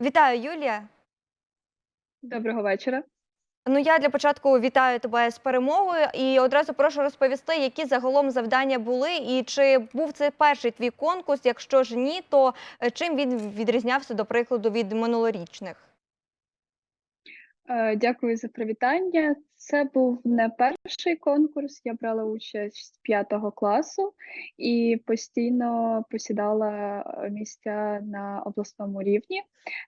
Вітаю, Юлія. Доброго вечора. Ну, я для початку вітаю тебе з перемогою і одразу прошу розповісти, які загалом завдання були, і чи був це перший твій конкурс? Якщо ж ні, то е, чим він відрізнявся, до прикладу, від минулорічних? Е, Дякую за привітання. Це був не перший конкурс. Я брала участь з п'ятого класу і постійно посідала е, місця на обласному рівні.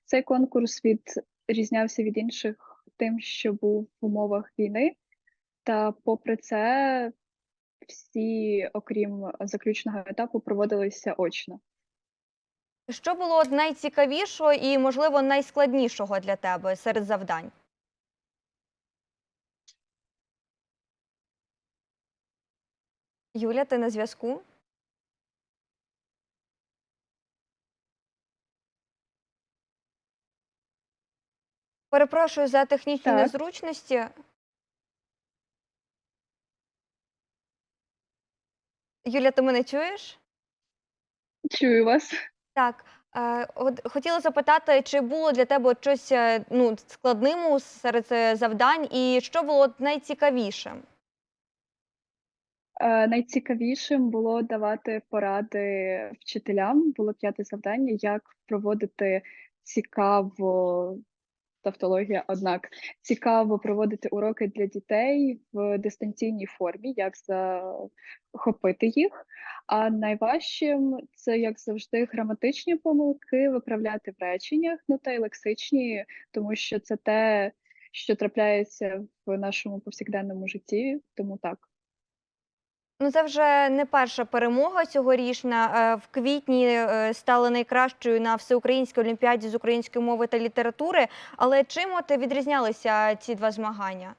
Цей конкурс відрізнявся від інших тим, що був в умовах війни. Та попри це, всі, окрім заключного етапу, проводилися очно. Що було найцікавішого і, можливо, найскладнішого для тебе серед завдань? Юля, ти на зв'язку? Перепрошую за технічні Так. незручності. Юля, ти мене чуєш? Чую вас. Так, е, от хотіла запитати, чи було для тебе от щось е, ну, складним у- серед е, завдань, і що було найцікавішим? Е, Найцікавішим було давати поради вчителям. Було п'яте завдання, як проводити цікаво, тавтологія, однак цікаво проводити уроки для дітей в дистанційній формі, як захопити їх. А найважчим це, як завжди, граматичні помилки, виправляти в реченнях, ну та й лексичні, тому що це те, що трапляється в нашому повсякденному житті, тому так. Ну, це вже не перша перемога цьогорічна. Е, В квітні е, стали найкращою на всеукраїнській олімпіаді з української мови та літератури. Але чим от відрізнялися ці два змагання?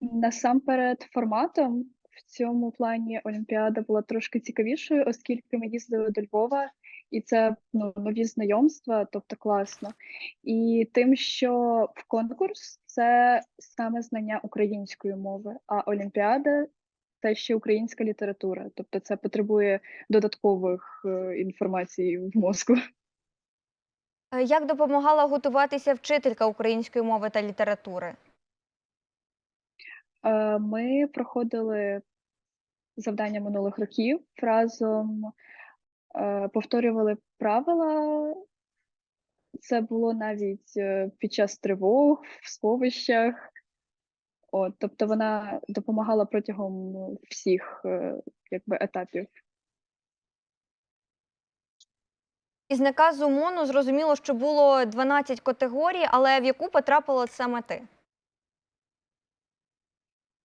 Насамперед, форматом в цьому плані Олімпіада була трошки цікавішою, оскільки ми їздили до Львова, і це ну, нові знайомства, тобто класно. І тим, що в конкурс це саме знання української мови, а Олімпіада це ще українська література, тобто це потребує додаткових е, інформацій в мозку. Е, Як допомагала готуватися вчителька української мови та літератури? Е, Ми проходили завдання минулих років разом, повторювали правила. Це було навіть під час тривог, в сховищах. От, тобто вона допомагала протягом всіх е, якби, етапів. Із наказу МОНу зрозуміло, що було 12 категорій, але в яку потрапила саме ти?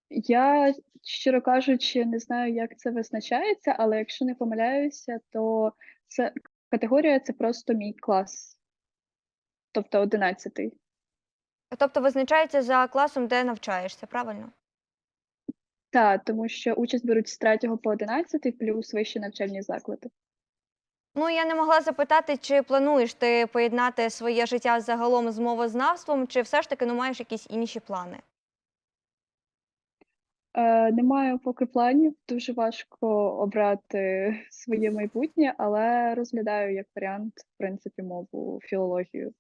Я, щиро кажучи, не знаю, як це визначається, але якщо не помиляюся, то це категорія це просто мій клас, тобто одинадцятий. Тобто визначається за класом, де навчаєшся, правильно? Так, тому що участь беруть з 3 по 11 плюс вищі навчальні заклади. Ну, я не могла запитати, чи плануєш ти поєднати своє життя загалом з мовознавством, чи все ж таки ну, маєш якісь інші плани? Е, не маю поки планів, дуже важко обрати своє майбутнє, але розглядаю як варіант, в принципі, мову філологію.